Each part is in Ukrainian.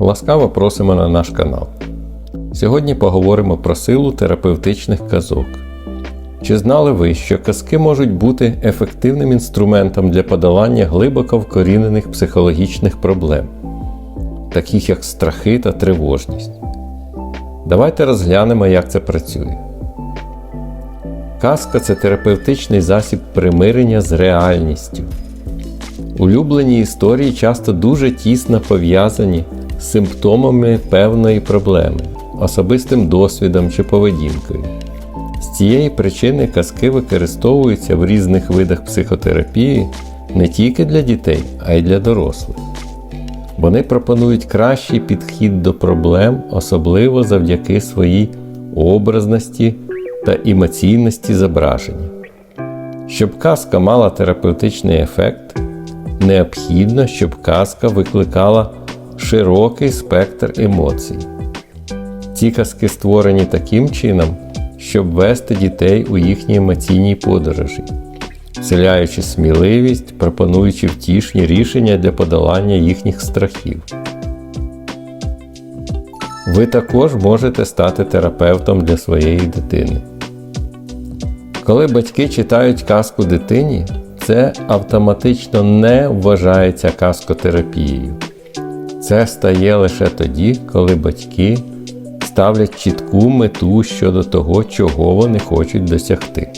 Ласкаво просимо на наш канал. Сьогодні поговоримо про силу терапевтичних казок. Чи знали ви, що казки можуть бути ефективним інструментом для подолання глибоко вкорінених психологічних проблем, таких як страхи та тривожність? Давайте розглянемо, як це працює. Казка це терапевтичний засіб примирення з реальністю. Улюблені історії часто дуже тісно пов'язані симптомами певної проблеми, особистим досвідом чи поведінкою. З цієї причини казки використовуються в різних видах психотерапії не тільки для дітей, а й для дорослих. Вони пропонують кращий підхід до проблем, особливо завдяки своїй образності та емоційності зображення. Щоб казка мала терапевтичний ефект, необхідно, щоб казка викликала широкий спектр емоцій. Ці казки створені таким чином, щоб вести дітей у їхній емоційній подорожі, вселяючи сміливість, пропонуючи втішні рішення для подолання їхніх страхів. Ви також можете стати терапевтом для своєї дитини. Коли батьки читають казку дитині, це автоматично не вважається казкотерапією. Це стає лише тоді, коли батьки ставлять чітку мету щодо того, чого вони хочуть досягти.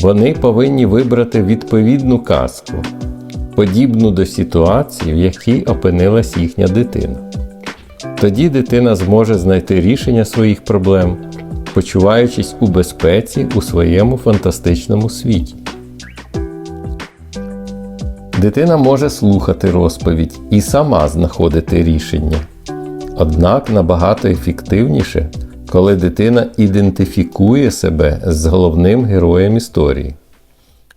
Вони повинні вибрати відповідну казку, подібну до ситуації, в якій опинилась їхня дитина. Тоді дитина зможе знайти рішення своїх проблем, почуваючись у безпеці у своєму фантастичному світі. Дитина може слухати розповідь і сама знаходити рішення. Однак набагато ефективніше, коли дитина ідентифікує себе з головним героєм історії.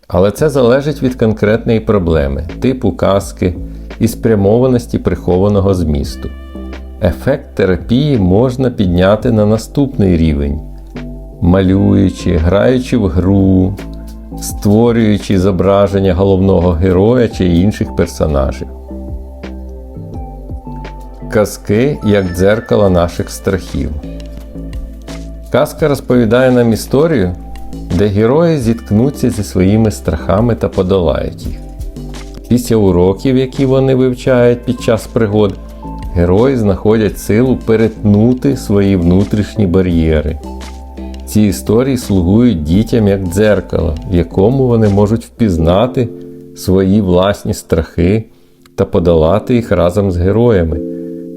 Але це залежить від конкретної проблеми, типу казки і спрямованості прихованого змісту. Ефект терапії можна підняти на наступний рівень, малюючи, граючи в гру, створюючи зображення головного героя чи інших персонажів. Казки як дзеркало наших страхів. Казка розповідає нам історію, де герої зіткнуться зі своїми страхами та подолають їх. Після уроків, які вони вивчають під час пригод, герої знаходять силу перетнути свої внутрішні бар'єри. Ці історії слугують дітям як дзеркало, в якому вони можуть впізнати свої власні страхи та подолати їх разом з героями,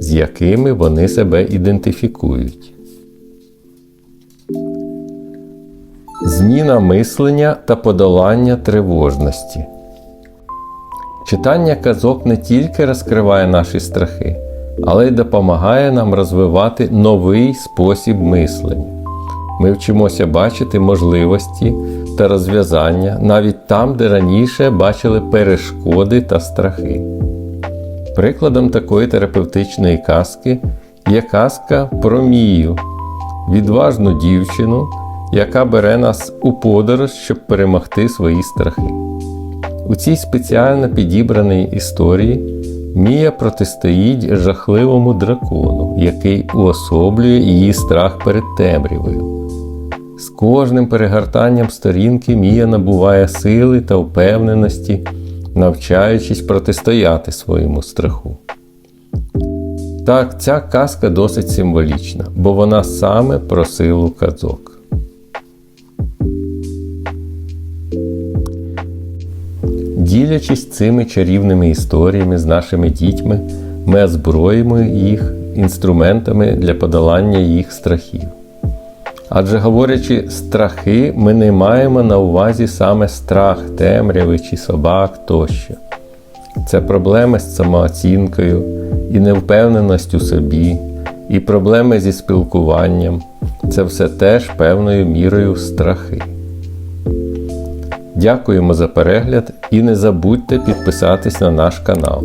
з якими вони себе ідентифікують. Зміна мислення та подолання тривожності. Читання казок не тільки розкриває наші страхи, але й допомагає нам розвивати новий спосіб мислення. Ми вчимося бачити можливості та розв'язання навіть там, де раніше бачили перешкоди та страхи. Прикладом такої терапевтичної казки є казка про Мію, відважну дівчину, яка бере нас у подорож, щоб перемогти свої страхи. У цій спеціально підібраній історії Мія протистоїть жахливому дракону, який уособлює її страх перед темрявою. З кожним перегортанням сторінки Мія набуває сили та впевненості, навчаючись протистояти своєму страху. Так, ця казка досить символічна, бо вона саме про силу казок. Ділячись цими чарівними історіями з нашими дітьми, ми озброїмо їх інструментами для подолання їх страхів. Адже говорячи страхи, ми не маємо на увазі саме страх темряви чи собак тощо. Це проблеми з самооцінкою і невпевненість у собі, і проблеми зі спілкуванням. Це все теж певною мірою страхи. Дякуємо за перегляд і не забудьте підписатись на наш канал.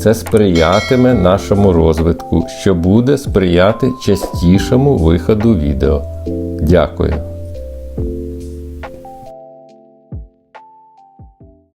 Це сприятиме нашому розвитку, що буде сприяти частішому виходу відео. Дякую.